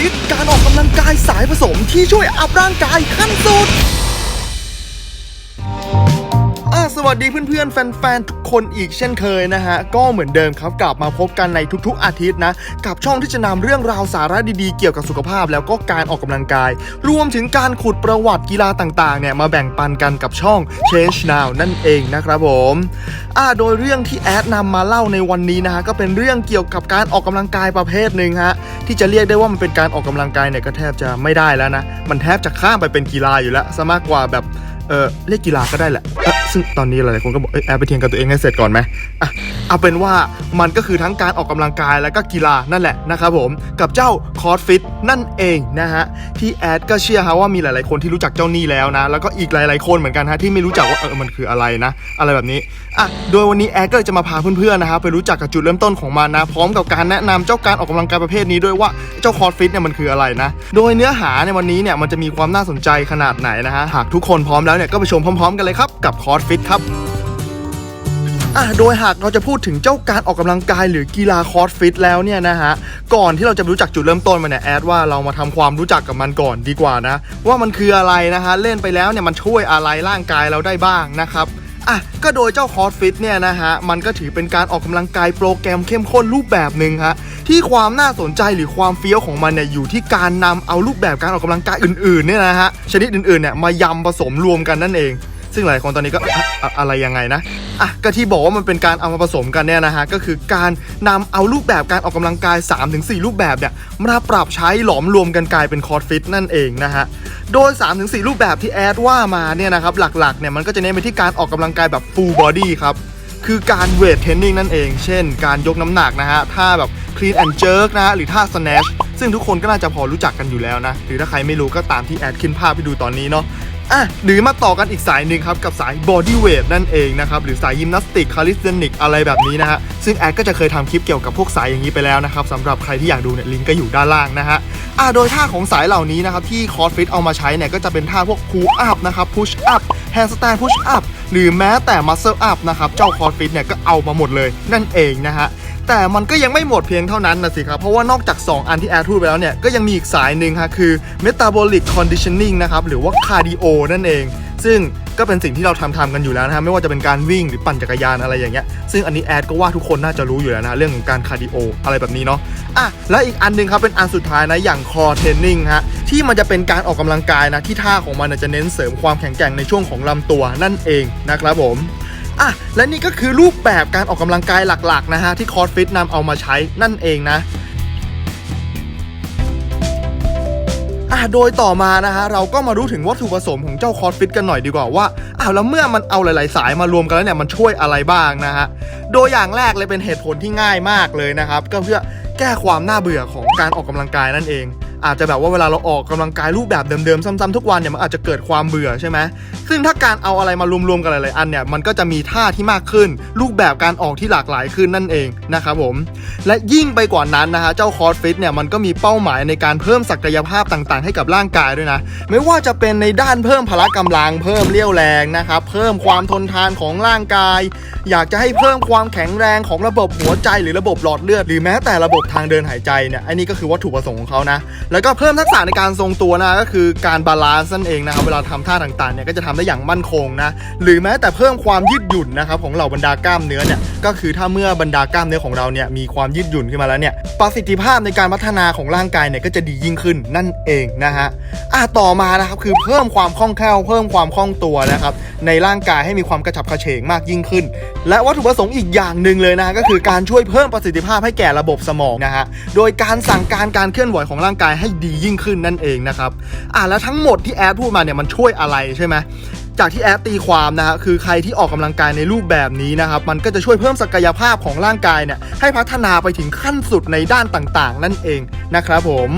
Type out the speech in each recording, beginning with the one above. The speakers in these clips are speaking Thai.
ฟิตการออกกำลังกายสายผสมที่ช่วยอัพร่างกายขั้นสุดอะสวัสดีเพื่อนๆ แฟนๆ ทุก คนอีกเช่นเคยนะฮะ ก็เหมือนเดิมครับกลับมาพบกันในทุกๆ อาทิตย์นะ กับช่องที่จะนำเรื่องราวสาระดีๆ เกี่ยวกับสุขภาพแล้วก็การออกกำลังกาย รวมถึงการขุดประวัติกีฬาต่างๆเนี่ยมาแบ่งปันกันกับช่อง Change Now นั่นเองนะครับผมอะโดยเรื่องที่แอดนำมาเล่าในวันนี้นะฮะก็เป็นเรื่องเกี่ยวกับการออกกำลังกายประเภทหนึ่งฮะที่จะเรียกได้ว่ามันเป็นการออกกำลังกายเนี่ยก็แทบจะไม่ได้แล้วนะมันแทบจะข้ามไปเป็นกีฬาอยู่แล้วซะมากกว่าแบบ เออเรียกกีฬาก็ได้แหละเอ้อซึ่งตอนนี้หลายๆคนก็บอกเอยแอบไปเทียงกับตัวเองให้เสร็จก่อนไหมอะเอาเป็นว่ามันก็คือทั้งการออกกำลังกายและก็กีฬานั่นแหละนะครับผมกับเจ้าคอร์สฟิตนั่นเองนะฮะที่แอดก็เชื่อฮะว่ามีหลายๆคนที่รู้จักเจ้านี่แล้วนะแล้วก็อีกหลายๆคนเหมือนกันฮะที่ไม่รู้จักว่าเออมันคืออะไรนะ อะไรแบบนี้อะโดยวันนี้แอดก็เลยจะมาพาเพื่อนๆนะครับไปรู้จักกับจุดเริ่มต้นของมันนะพร้อมกับการแนะนำเจ้าการออกกำลังกายประเภทนี้ด้วยว่าเจ้าคอร์สฟิตเนี่ยมันคืออะไรนะโดยเนื้อหาในวันนี้เนี่ยมันจะมีความน่าสนใจขนาดไหนนะฮะหากทุกคนพร้อมแล้วเนี่ยก็ไปชมพร้อมๆ กันเลยครับกับคอร์สฟิตครับอะโดยหากเราจะพูดถึงเจ้าการออกกำลังกายหรือกีฬาคอร์สฟิตแล้วเนี่ยนะฮะ ก่อนที่เราจะรู้จักจุดเริ่มต้นมันเนี่ยแอดว่าเรามาทำความรู้จักกับมันก่อนดีกว่านะ ว่ามันคืออะไรนะฮะ เล่นไปแล้วเนี่ยมันช่วยอะไรร่างกายเราได้บ้างนะครับอะก็โดยเจ้าคอร์สฟิตเนี่ยนะฮะ มันก็ถือเป็นการออกกำลังกายโปรแกรมเข้มข้นรูปแบบหนึ่งฮะ ที่ความน่าสนใจหรือความเฟี้ยวของมันเนี่ยอยู่ที่การนำเอารูปแบบการออกกำลังกายอื่นๆเนี่ยนะฮะชนิดอื่นๆเนี่ยมายำผสมรวมกันนั่นเอง ซึ่งหลายคนตอนนี้ก็อะอะไรยังไงนะอะก็ที่บอกว่ามันเป็นการเอามาผสมกันเนี่ยนะฮะก็คือการนำเอารูปแบบการออกกำลังกาย 3-4 รูปแบบเนี่ยมาปรับใช้หลอมรวมกันกลายเป็นคอร์สฟิตนั่นเองนะฮะโดย 3-4 รูปแบบที่แอดว่ามาเนี่ยนะครับหลักๆเนี่ยมันก็จะเน้นไปที่การออกกำลังกายแบบ full body ครับ คือการเวทเทรนนิ่งนั่นเอง เช่น การยกน้ำหนักนะฮะท่าแบบ clean and jerk นะฮะหรือท่า snatch ซึ่งทุกคนก็น่าจะพอรู้จักกันอยู่แล้วนะ หรือถ้าใครไม่รู้ก็ตามที่แอดขึ้นภาพให้ดูตอนนี้เนาะอะหรือมาต่อกันอีกสายหนึ่งครับ กับสาย body weight นั่นเองนะครับ หรือสายยิมนาสติกคาลิสเทนิกอะไรแบบนี้นะฮะ ซึ่งแอดก็จะเคยทำคลิปเกี่ยวกับพวกสายอย่างนี้ไปแล้วนะครับสำหรับใครที่อยากดูเนี่ยลิงก์ก็อยู่ด้านล่างนะฮะอะโดยท่าของสายเหล่านี้นะครับที่คอร์สฟิตเอามาใช้เนี่ยก็จะเป็นท่าพวก pull up นะครับ push up handstand push up หรือแม้แต่ muscle up นะครับเจ้าคอร์ฟิตเนี่ยก็เอามาหมดเลยนั่นเองนะฮะแต่มันก็ยังไม่หมดเพียงเท่านั้นนะสิครับ เพราะว่านอกจาก 2 อันที่แอดพูดไปแล้วเนี่ย ก็ยังมีอีกสายหนึ่งฮะคือ metabolic conditioning นะครับ หรือว่า cardio นั่นเอง ซึ่งก็เป็นสิ่งที่เราทำทำกันอยู่แล้วนะฮะ ไม่ว่าจะเป็นการวิ่งหรือปั่นจักรยานอะไรอย่างเงี้ย ซึ่งอันนี้แอดก็ว่าทุกคนน่าจะรู้อยู่แล้วนะเรื่องของการคาร์ดิโออะไรแบบนี้เนาะ อะและอีกอันหนึงครับเป็นอันสุดท้ายนะอย่าง core training ฮะที่มันจะเป็นการออกกำลังกายนะที่ท่าของมันจะเน้นเสริมความแข็งแกร่งในช่วงของลำตัวนั่นเองนะครับผมอะและนี่ก็คือรูปแบบการออกกำลังกายหลักๆนะฮะที่คอร์สฟิตนำเอามาใช้นั่นเองนะอะโดยต่อมานะฮะเราก็มารู้ถึงวัตถุประสงค์ของเจ้าคอร์สฟิตกันหน่อยดีกว่าว่าอ้าวแล้วเมื่อมันเอาหลาย ๆ สายมารวมกันแล้วเนี่ยมันช่วยอะไรบ้างนะฮะโดยอย่างแรกเลยเป็นเหตุผลที่ง่ายมากเลยนะครับ ก็เพื่อ แก้ความน่าเบื่อของการออกกำลังกายนั่นเอง อาจจะแบบว่าเวลาเราออกกำลังกายรูปแบบเดิมๆซ้ำๆทุกวันเนี่ยมันอาจจะเกิดความเบื่อใช่ไหมซึ่งถ้าการเอาอะไรมารวมๆกันหลายๆอันเนี่ยมันก็จะมีท่าที่มากขึ้น รูปแบบการออกที่หลากหลายขึ้นนั่นเองนะครับผมและยิ่งไปกว่านั้นนะฮะเจ้าคอร์สฟิตเนี่ยมันก็มีเป้าหมายในการเพิ่มศักยภาพต่างๆ ให้กับร่างกายด้วยนะไม่ว่าจะเป็นในด้านเพิ่มพละกำลัง เพิ่มเรี่ยวแรงนะครับเพิ่มความทนทานของร่างกาย อยากจะให้เพิ่มความแข็งแรงของระบบหัวใจหรือระบบหลอดเลือดหรือแม้แต่ระบบทางเดินหายใจเนี่ยอันนี้ก็คือวัตถุประสงค์ของเขานะแล้วก็เพิ่มทักษะในการทรงตัวนะก็คือการบาลานซ์นั่นเองนะครับเวลาทำท่าต่างๆเนี่ยก็จะทำได้อย่างมั่นคงนะหรือแม้แต่เพิ่มความยืดหยุ่นนะครับของเหล่าบรรดากล้ามเนื้อเนี่ยก็คือถ้าเมื่อบรรดากล้ามเนื้อของเราเนี่ยมีความยืดหยุ่นขึ้นมาแล้วเนี่ยประสิทธิภาพในการพัฒนาของร่างกายเนี่ยก็จะดียิ่งขึ้นนั่นเองนะฮะอะต่อมานะครับคือเพิ่มความคล่องแคล่วเพิ่มความคล่องตัวนะครับในร่างกายให้มีความกระฉับกระเฉงมากยิ่งขึ้น และวัตถุประสงค์อีกอย่างหนึ่งเลยนะก็คือการช่วยเพิ่มประสิทธิภาพให้แก่ระบบสมองนะฮะโดยการสั่งการการเคลื่อนไหวของร่างกายให้ดียิ่งขึ้นนั่นเองนะครับอะแล้วทั้งหมดที่แอดพูดมาเนี่ยมันช่วยอะไรใช่ไหมจากที่แอดตีความนะฮะคือใครที่ออกกำลังกายในรูปแบบนี้นะครับมันก็จะช่วยเพิ่มศักยภาพของร่างกายเนี่ยให้พัฒนาไปถึงขั้นสุดในด้านต่างๆ นั่นเองนะครับผม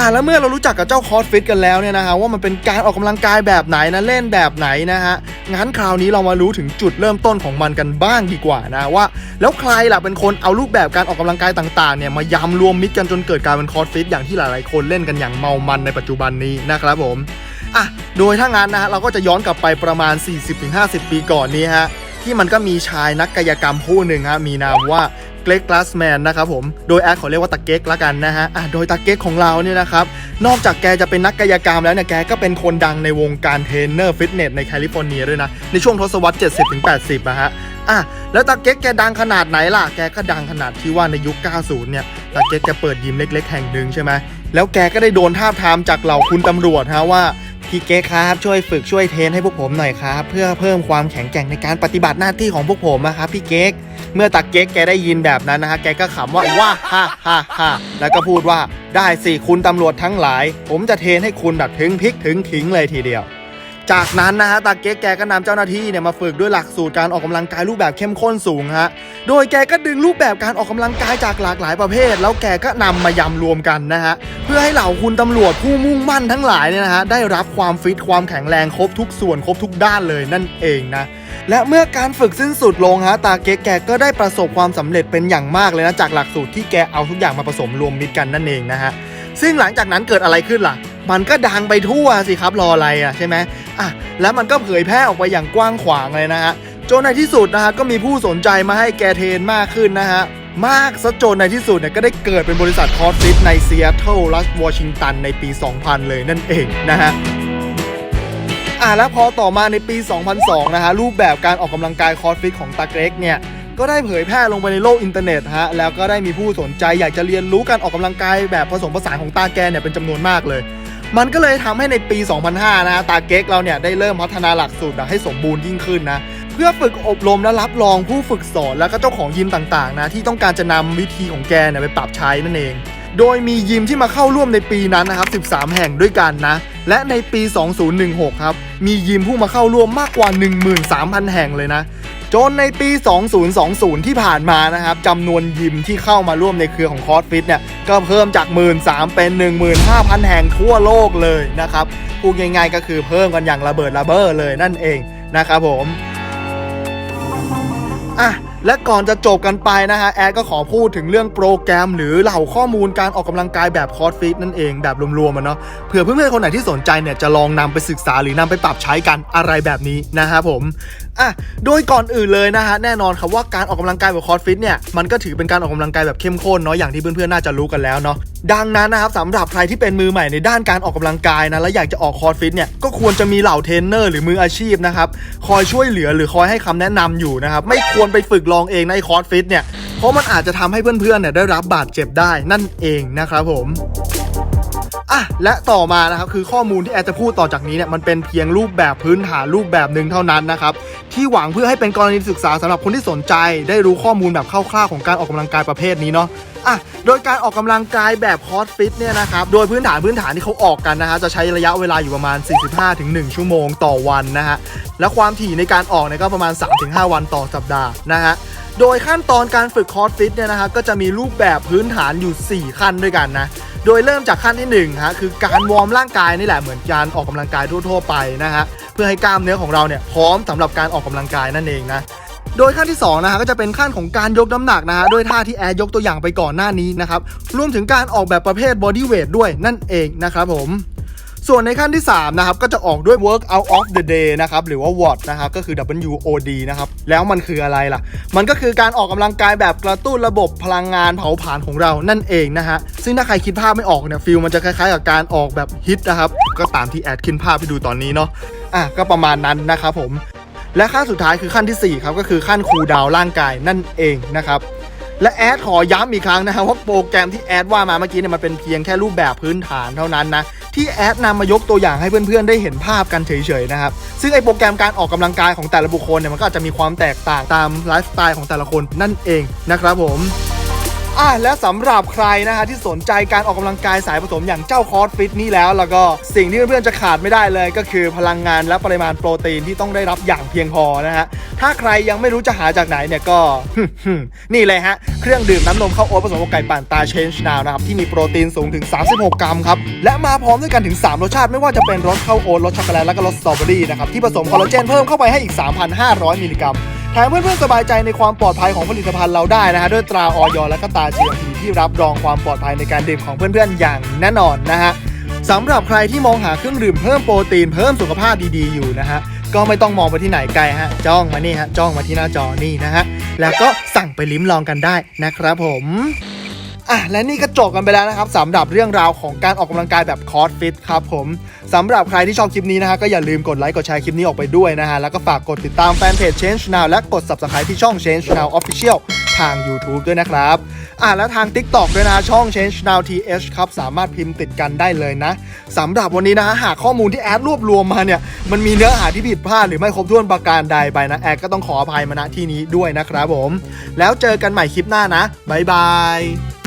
อะแล้วเมื่อเรารู้จักกับเจ้าคอร์สฟิตกันแล้วเนี่ยนะฮะว่ามันเป็นการออกกำลังกายแบบไหนนะเล่นแบบไหนนะฮะงั้นคราวนี้เรามารู้ถึงจุดเริ่มต้นของมันกันบ้างดีกว่านะว่า แล้วใครล่ะเป็นคนเอารูปแบบการออกกำลังกายต่างๆเนี่ยมายำรวมมิตรกันจนเกิดการเป็นคอร์สฟิตอย่างที่หลายๆคนเล่นกันอย่างเมามันในปัจจุบันนี้นะครับผมอะโดยถ้างั้นนะฮะเราก็จะย้อนกลับไปประมาณ 40-50 ปีก่อนนี้ฮะที่มันก็มีชายนักกายกรรมผู้หนึ่งฮะมีนามว่า เกเกกลาสแมนนะครับผมโดยแอดขอเรียกว่าตาเก๊กละกันนะฮะอะโดยตาเก๊กของเราเนี่ยนะครับนอกจากแกจะเป็นนักกายกรรมแล้วเนี่ยแกก็เป็นคนดังในวงการเทรนเนอร์ฟิตเนสในแคลิฟอร์เนียด้วยนะในช่วงทศวรรษ 70-80อะฮะอะแล้วตาเก๊กแกดังขนาดไหนล่ะ แกก็ดังขนาดที่ว่าในยุค 90 เนี่ย ตาเก๊กแกเปิดยิมเล็ก ๆ แห่งหนึ่งใช่ไหม แล้วแกก็ได้โดนท้าทามจากเหล่าคุณตำรวจฮะว่า พี่เก๊กครับช่วยฝึกช่วยเทรนให้พวกผมหน่อยครับ เพื่อเพิ่มความแข็งแกร่งในการปฏิบัติหน้าที่ของพวกผมนะครับพี่เก๊ก เมื่อตาเก๊กแกได้ยินแบบนั้นนะฮะแกก็ขำว่าว้าฮ่าฮ่าฮ่าแล้วก็พูดว่าได้สิคุณตำรวจทั้งหลาย ผมจะเทนให้คุณแบบถึงพริกถึงขิงเลยทีเดียว จากนั้นนะฮะตาเก๊กแกก็นำเจ้าหน้าที่เนี่ยมาฝึกด้วยหลักสูตรการออกกำลังกายรูปแบบเข้มข้นสูงฮะ โดยแกก็ดึงรูปแบบการออกกำลังกายจากหลากหลายประเภท แล้วแกก็นำมายำรวมกันนะฮะ เพื่อให้เหล่าคุณตำรวจผู้มุ่งมั่นทั้งหลายเนี่ยนะฮะได้รับความฟิตความแข็งแรงครบทุกส่วนครบทุกด้านเลยนั่นเองนะและเมื่อการฝึกสิ้นสุดลงฮะตาเก๊กแกก็ได้ประสบความสำเร็จเป็นอย่างมากเลยนะจากหลักสูตรที่แกเอาทุกอย่างมาผสมรวมมิตรกันนั่นเองนะฮะซึ่งหลังจากนั้นเกิดอะไรขึ้นล่ะ มันก็ดังไปทั่วสิครับรออะไรอะใช่ไหมอะแล้วมันก็เผยแพร่ออกไปอย่างกว้างขวางเลยนะฮะจนในที่สุดนะฮะก็มีผู้สนใจมาให้แกเทนมากขึ้นนะฮะมากซะจนในที่สุดเนี่ยก็ได้เกิดเป็นบริษัทคอร์สฟิตในเซีแอตเทิลรัฐวอชิงตันในปี 2000 เลยนั่นเองนะฮะอะแล้วพอต่อมาในปี 2002 นะฮะรูปแบบการออกกำลังกายคอร์สฟิตของตาเกรกเนี่ยก็ได้เผยแพร่ลงไปในโลกอินเทอร์เน็ตฮะแล้วก็ได้มีผู้สนใจอยากจะเรียนรู้การออกกำลังกายแบบผสมผสานของตาแกเนี่ยเป็นจำนวนมากเลย มันก็เลยทำให้ในปี 2005 นะตาเก๊กเราเนี่ยได้เริ่มพัฒนาหลักสูตรให้สมบูรณ์ยิ่งขึ้นนะเพื่อฝึกอบรมและรับรองผู้ฝึกสอนแล้วก็เจ้าของยิมต่างๆนะที่ต้องการจะนำวิธีของแกเนี่ยไปปรับใช้นั่นเอง โดยมียิมที่มาเข้าร่วมในปีนั้นนะครับ 13 แห่งด้วยกันนะ และในปี 2016 ครับ มียิมผู้มาเข้าร่วมมากกว่า 13,000 แห่งเลยนะ จนในปี 2020 ที่ผ่านมานะครับจำนวนยิมที่เข้ามาร่วมในเครือของคอร์สฟิตเนี่ยก็เพิ่มจาก 1 3ื่นเป็น 15,000 แห่งทั่วโลกเลยนะครับพูดง่ายๆก็คือเพิ่มกันอย่างระเบิดระเบ้อเลยนั่นเองนะครับผมอะ และก่อนจะจบกันไปนะฮะแอดก็ขอพูดถึงเรื่องโปรแกรม หรือเหล่าข้อมูลการออกกำลังกายแบบคอร์สฟิตนั่นเองแบบรวมๆมันเนาะเผื่อเพื่อนๆคนไหนที่สนใจเนี่ยจะลองนำไปศึกษาหรือนำไปปรับใช้กันอะไรแบบนี้นะครับผมอะโดยก่อนอื่นเลยนะฮะแน่นอนครับว่าการออกกำลังกายแบบคอร์สฟิตเนี่ยมันก็ถือเป็นการออกกำลังกายแบบเข้มข้นเนาะอย่างที่เพื่อนๆน่าจะรู้กันแล้วเนาะดังนั้นนะครับสำหรับใครที่เป็นมือใหม่ในด้านการออกกำลังกายนะและอยากจะออกคอร์สฟิตเนี่ยก็ควรจะมีเหล่าเทรนเนอร์หรือมืออาชีพนะครับคอยช่วยเหลือหรือคอยให้คำแนะนำอยู่นะครับไม่ควรไปฝึกลองเองในคอร์สฟิตเนี่ย เพราะมันอาจจะทำให้เพื่อนๆเนี่ยได้รับบาดเจ็บได้นั่นเองนะครับผม อะและต่อมานะครับคือข้อมูลที่แอดจะพูดต่อจากนี้เนี่ยมันเป็นเพียงรูปแบบพื้นฐานรูปแบบหนึ่งเท่านั้นนะครับที่หวังเพื่อให้เป็นกรณีศึกษาสำหรับคนที่สนใจ ได้รู้ข้อมูลแบบคร่าวๆของการออกกำลังกายประเภทนี้เนาะอะโดยการออกกำลังกายแบบคอร์สฟิตเนี่ยนะครับโดยพื้นฐานพื้นฐานที่เขาออกกันนะฮะจะใช้ระยะเวลาอยู่ประมาณ 45-1 ชั่วโมงต่อวันนะฮะและความถี่ในการออกเนี่ยก็ประมาณ 3-5 วันต่อสัปดาห์นะฮะโดยขั้นตอนการฝึกคอร์สฟิตเนี่ยนะฮะก็จะมีรูปแบบพื้นฐานอยู่ 4 ขั้นด้วยกันนะ โดยเริ่มจากขั้นที่1ฮะคือการวอร์มร่างกายนี่แหละเหมือนการออกกำลังกายทั่วๆไปนะฮะเพื่อให้กล้ามเนื้อของเราเนี่ยพร้อมสำหรับการออกกำลังกายนั่นเองนะโดยขั้นที่2นะฮะก็จะเป็นขั้นของการยกน้ำหนักนะฮะด้วยท่าที่แอร์ยกตัวอย่างไปก่อนหน้านี้นะครับรวมถึงการออกแบบประเภทบอดี้เวทด้วยนั่นเองนะครับผม ส่วนในขั้นที่ 3 นะครับ ก็จะออกด้วย work out of the day นะครับ หรือว่า WOD นะครับ ก็คือ WOD นะครับ แล้วมันคืออะไรล่ะ มันก็คือการออกกำลังกายแบบกระตุ้นระบบพลังงานเผาผลาญของเรานั่นเองนะฮะ ซึ่งถ้าใครคิดภาพไม่ออกเนี่ยฟิลมันจะคล้ายๆ กับการออกแบบฮิตนะครับ ก็ตามที่แอดขึ้นภาพให้ดูตอนนี้เนาะ อะ ก็ประมาณนั้นนะครับผม และขั้นสุดท้ายคือขั้นทีสี่4ครับ ก็คือขั้นคูลดาวร่างกายนั่นเองนะครับ และแอดขอย้ำอีกครั้งนะครับว่าโปรแกรมที่แอดว่ามาเมื่อกี้เนี่ยมันเป็นเพียงแค่รูปแบบพื้นฐานเท่านั้นนะที่แอดนำมายกตัวอย่างให้เพื่อนๆ ได้เห็นภาพกันเฉยๆนะครับซึ่งไอโปรแกรมการออกกำลังกายของแต่ละบุคคลเนี่ยมันก็อาจจะมีความแตกต่างตามไลฟ์สไตล์ของแต่ละคนนั่นเองนะครับผม อะและสำหรับใครนะฮะที่สนใจการออกกำลังกายสายผสมอย่างเจ้าคอร์สฟิตนี้แล้วแล้วก็สิ่งที่เพื่อนๆจะขาดไม่ได้เลยก็คือพลังงานและปริมาณโปรตีนที่ต้องได้รับอย่างเพียงพอนะฮะถ้าใครยังไม่รู้จะหาจากไหนเนี่ยก็ นี่เลยฮะ เครื่องดื่มน้ำนมข้าวโอ๊ตผสมกับไก่ปั่นตาเชนจ์นาวนะครับ ที่มีโปรตีนสูงถึง 36 กรัมครับ และมาพร้อมด้วยกันถึง 3 รสชาติไม่ว่าจะเป็นรสข้าวโอ๊ตรสช็อกโกแลตและก็รสสตรอเบอรี่นะครับ ที่ผสมคอลลาเจนเพิ่มเข้าไปให้อีก 3,500 มิลลิกรัม แถมเพื่อนๆสบายใจในความปลอดภัยของผลิตภัณฑ์เราได้นะฮะด้วยตราออยและก็ตรา GMP ที่รับรองความปลอดภัยในการดื่มของเพื่อนๆอย่างแน่นอนนะฮะสำหรับใครที่มองหาเครื่องดื่มเพิ่มโปรตีนเพิ่มสุขภาพดีๆอยู่นะฮะก็ไม่ต้องมองไปที่ไหนไกลฮะจ้องมานี่ฮะจ้องมาที่หน้าจอนี่นะฮะแล้วก็สั่งไปลิ้มลองกันได้นะครับผม อะและนี่ก็จบกันไปแล้วนะครับสำหรับเรื่องราวของการออกกำลังกายแบบคอร์สฟิตครับผมสำหรับใครที่ชอบคลิปนี้นะฮะก็อย่าลืมกดไลค์กดแชร์คลิปนี้ออกไปด้วยนะฮะแล้วก็ฝากกดติดตามแฟนเพจ Change Now และกด Subscribe ที่ช่อง Change Now Official ทาง YouTube ด้วยนะครับ อะแล้วทาง TikTok ด้วยนะ ช่อง Change Now TH ครับ สามารถพิมพ์ติดกันได้เลยนะสำหรับวันนี้นะฮะหากข้อมูลที่แอดรวบรวมมาเนี่ย มันมีเนื้อหาที่ผิดพลาดหรือไม่ครบถ้วนประการใดไปนะ แอดก็ต้องขออภัยมาณที่นี้ด้วยนะครับผม แล้วเจอกันใหม่คลิปหน้านะ บ๊ายบาย